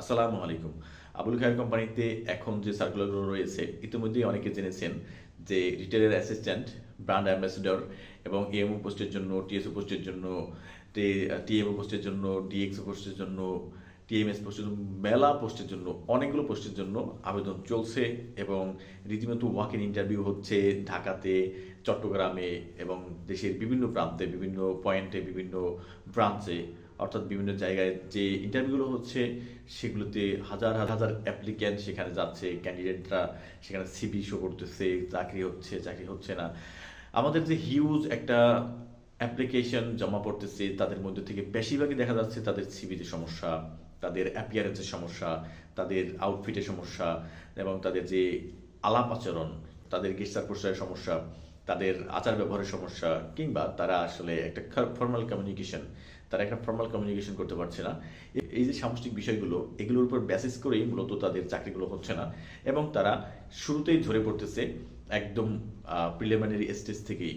আসসালামু আলাইকুম। আবুল খায়ের কোম্পানিতে এখন যে সার্কুলারগুলো রয়েছে, ইতিমধ্যেই অনেকে জেনেছেন যে রিটেলের অ্যাসিস্ট্যান্ট ব্র্যান্ড অ্যাম্বাসেডর এবং এএমও পোস্টের জন্য টিএসও পোস্টের জন্য টিএমও পোস্টের জন্য ডিএক্সও পোস্টের জন্য টিএমএস পোস্টের জন্য, মেলা পোস্টের জন্য, অনেকগুলো পোস্টের জন্য আবেদন চলছে এবং রীতিমতো ওয়াক ইন ইন্টারভিউ হচ্ছে ঢাকাতে, চট্টগ্রামে এবং দেশের বিভিন্ন প্রান্তে, বিভিন্ন পয়েন্টে বিভিন্ন ব্রাঞ্চে অর্থাৎ বিভিন্ন জায়গায় যে ইন্টারভিউগুলো হচ্ছে, সেগুলোতে হাজার হাজার অ্যাপ্লিক্যান্ট সেখানে যাচ্ছে ক্যান্ডিডেটরা সেখানে সিবি শো করতেছে, চাকরি হচ্ছে চাকরি হচ্ছে না। আমাদের যে হিউজ একটা অ্যাপ্লিকেশন জমা পড়তেছে, তাদের মধ্যে থেকে বেশিরভাগই দেখা যাচ্ছে তাদের সিবিতে সমস্যা, তাদের অ্যাপিয়ারেন্সের সমস্যা, তাদের আউটফিটের সমস্যা, এবং তাদের যে আলাপ আচরণ, তাদের গেস্টার প্রসারের সমস্যা তাদের আচার ব্যবহারের সমস্যা কিংবা তারা আসলে একটা ফর্মাল কমিউনিকেশন তারা একটা ফর্মাল কমিউনিকেশন করতে পারছে না। এই যে সামষ্টিক বিষয়গুলো, এগুলোর উপর বেসিস করেই মূলত তাদের চাকরিগুলো হচ্ছে না এবং তারা শুরুতেই ঝরে পড়তেছে একদম প্রিলিমিনারি স্টেজ থেকেই।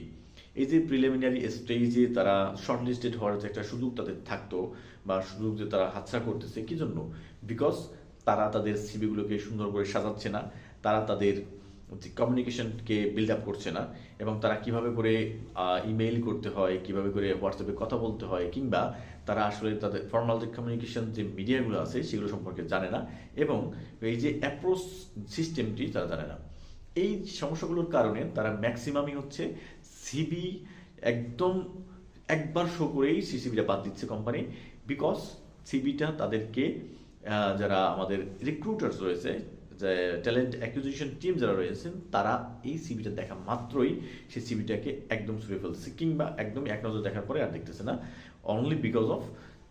এই যে প্রিলিমিনারি স্টেজে তারা শর্টলিস্টেড হওয়ার যে একটা সুযোগ তাদের থাকতো বা সুযোগ যে তারা হাতছাড়া করতেছে, কি জন্য? বিকজ তারা তাদের সিবিগুলোকে সুন্দর করে সাজাচ্ছে না, তারা তাদের যে কমিউনিকেশনকে বিল্ড আপ করছে না, এবং তারা কীভাবে করে ইমেইল করতে হয়, কীভাবে করে হোয়াটসঅ্যাপে কথা বলতে হয়, কিংবা তারা আসলে তাদের ফর্মাল যে কমিউনিকেশন যে মিডিয়াগুলো আছে, সেগুলো সম্পর্কে জানে না, এবং এই যে অ্যাপ্রোচ সিস্টেমটি তারা জানে না। এই সমস্যাগুলোর কারণে তারা ম্যাক্সিমামই হচ্ছে সিবি একদম একবার শো করেই সিসিবিটা বাদ দিচ্ছে কোম্পানি বিকজ সিবিটা তাদেরকে যারা আমাদের রিক্রুটার্স রয়েছে যে ট্যালেন্ট অ্যাকুইজিশন টিম যারা রয়েছেন, তারা এই সিবিটা দেখা মাত্রই সেই সিবিটাকে একদম সরে ফেলতেছে কিংবা একদম এক নজর দেখার পরে আর দেখতেছে না। অনলি বিকজ অফ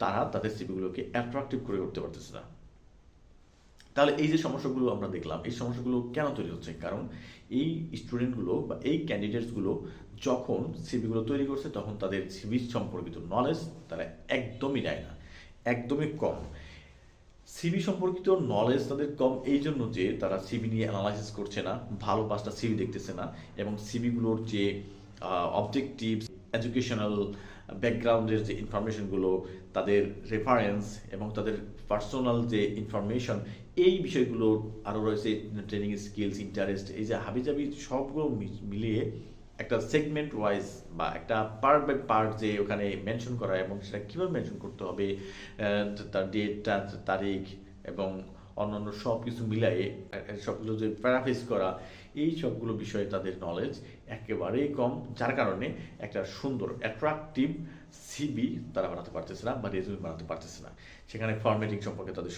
তারা তাদের সিবিগুলোকে অ্যাট্রাকটিভ করে করতে পারতেছে না। তাহলে এই যে সমস্যাগুলো আমরা দেখলাম, এই সমস্যাগুলো কেন তৈরি হচ্ছে? কারণ এই স্টুডেন্টগুলো বা এই ক্যান্ডিডেটসগুলো যখন সিভিগুলো তৈরি করছে, তখন তাদের সিভি সম্পর্কিত নলেজ তারা একদমই নেয় না, একদমই কম। সিভি সম্পর্কিত নলেজ তাদের কম এই জন্য যে তারা সিভি নিয়ে অ্যানালাইসিস করছে না, ভালো পাঁচটা সিভি দেখতেছে না এবং সিভিগুলোর যে অবজেক্টিভস এডুকেশনাল ব্যাকগ্রাউন্ডের যে ইনফরমেশনগুলো তাদের রেফারেন্স এবং তাদের পার্সোনাল যে ইনফরমেশন এই বিষয়গুলো আরও রয়েছে ট্রেনিং স্কিলস ইন্টারেস্ট এই যে হাবিজাবি সবগুলো মিলিয়ে একটা সেগমেন্ট ওয়াইজ বা একটা পার্ট বাই পার্ট যে ওখানে মেনশন করা এবং সেটা কীভাবে মেনশন করতে হবে তার ডেটটা তারিখ এবং অন্যান্য সব কিছু মিলাই সবগুলো যে প্যারাফেস করা, এই সবগুলো বিষয়ে তাদের নলেজ একেবারেই কম। যার কারণে একটা সুন্দর অ্যাট্রাকটিভ সিবি তারা বানাতে পারতেছে না বা রেজুমে বানাতে পারতেছে না। সেখানে ফরম্যাটিং সম্পর্কে তাদের